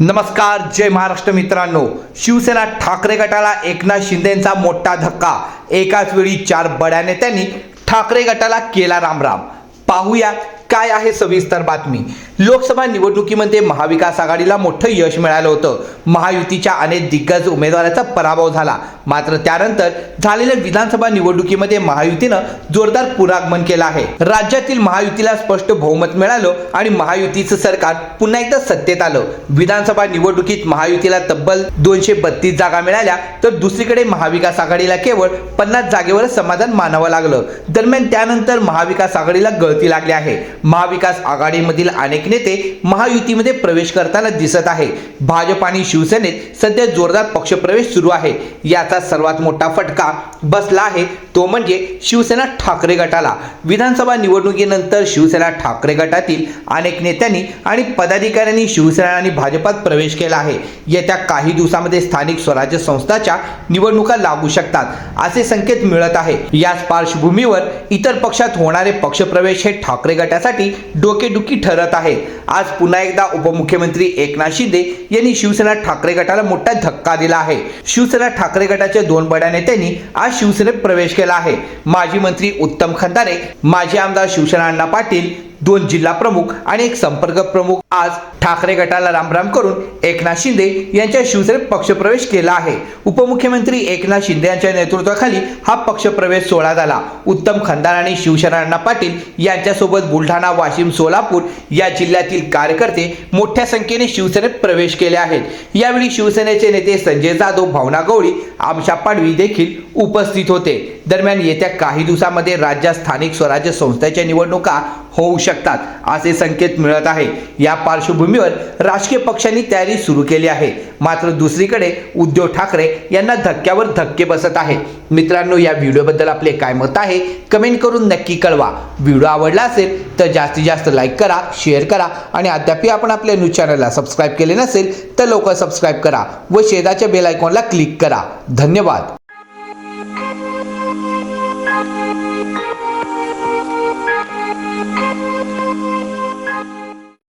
नमस्कार जय महाराष्ट्र मित्रांनो. शिवसेना ठाकरे गटाला एकनाथ शिंदेचा मोठा धक्का. एकाच वेळी चार बड्या नेत्यांनी ठाकरे गटाला केला रामराम. पाहूया काय आहे सविस्तर बातमी? लोकसभा निवडणुकीमध्ये महाविकास आघाडीला मोठं यश मिळालं होतं. महायुतीच्या अनेक दिग्गज उमेदवाराचा पराभव झाला. मात्र त्यानंतर झालेल्या विधानसभा निवडणुकीमध्ये महायुतीनं जोरदार पुरागमन केलं आहे. राज्यातील महायुतीला स्पष्ट बहुमत मिळालं आणि महायुतीचं सरकार पुन्हा एकदा सत्तेत आलं. विधानसभा निवडणुकीत महायुतीला तब्बल दोनशे बत्तीस जागा मिळाल्या तर दुसरीकडे महाविकास आघाडीला केवळ पन्नास जागेवरच समाधान मानावं लागलं. दरम्यान त्यानंतर महाविकास आघाडीला गळती लागली आहे. महाविकास आघाडीमधील अनेक नेते महायुतीमध्ये प्रवेश करताना दिसत आहे. भाजप आणि शिवसेनेत सध्या जोरदार पक्षप्रवेश सुरू आहे. याचा सर्वात मोठा फटका बसला आहे. तो म्हणजे शिवसेना ठाकरे गटाला. विधानसभा निवडणुकीनंतर शिवसेना ठाकरे गटातील अनेक नेत्यांनी आणि पदाधिकाऱ्यांनी शिवसेना आणि भाजपात प्रवेश केला आहे. येत्या काही दिवसामध्ये स्थानिक स्वराज्य संस्थाच्या निवडणुका लागू शकतात असे संकेत मिळत आहे. याच पार्श्वभूमीवर इतर पक्षात होणारे पक्षप्रवेश हे ठाकरे गटासाठी डोकेदुखी ठरत आहे. आज पुन्हा एकदा उपमुख्यमंत्री एकनाथ शिंदे यांनी शिवसेना ठाकरे गटाला मोठा धक्का दिला आहे. शिवसेना ठाकरे गटाच्या दोन बड्या नेत्यांनी आज शिवसेनेत प्रवेश केला आहे. माजी मंत्री उत्तम खंदारे माजी आमदार शिवसेना अण्णा पाटील दोन जिल्हा प्रमुख आणि एक संपर्क प्रमुख. आज ठाकरे गटाला रामराम करून एकनाथ शिंदे यांच्या शिवसेनेत पक्षप्रवेश केला आहे. उपमुख्यमंत्री एकनाथ शिंदे यांच्या नेतृत्वाखाली हा पक्षप्रवेश सोहळा झाला. उत्तम खंदार आणि शिवसेना अण्णा पाटील यांच्यासोबत बुलढाणा वाशिम सोलापूर या जिल्ह्यातील कार्यकर्ते मोठ्या संख्येने शिवसेनेत प्रवेश केले आहेत. यावेळी शिवसेनेचे नेते संजय जाधव भावना गवळी आमशा पाडवी देखील उपस्थित होते. दरम्यान येत्या काही दिवसामध्ये राज्यात स्थानिक स्वराज्य संस्थेच्या निवडणुका होऊ शकतात असे संकेत मिळत आहे. या पार्श्वभूमीवर राजकीय पक्षांनी तयारी सुरू केली आहे. मात्र दुसरीकडे उद्धव ठाकरे यांना धक्क्यावर धक्के बसत आहे मित्रांनो या व्हिडिओबद्दल आपले काय मत आहे? कमेंट करून नक्की कळवा. व्हिडिओ आवडला असेल तर जास्तीत जास्त लाईक करा शेअर करा आणि अद्याप आपण आपल्या न्यूज चॅनलला सबस्क्राईब केले नसेल तर लवकर सबस्क्राईब करा व शेजाच्या बेल आयकॉनला क्लिक करा. धन्यवाद. Música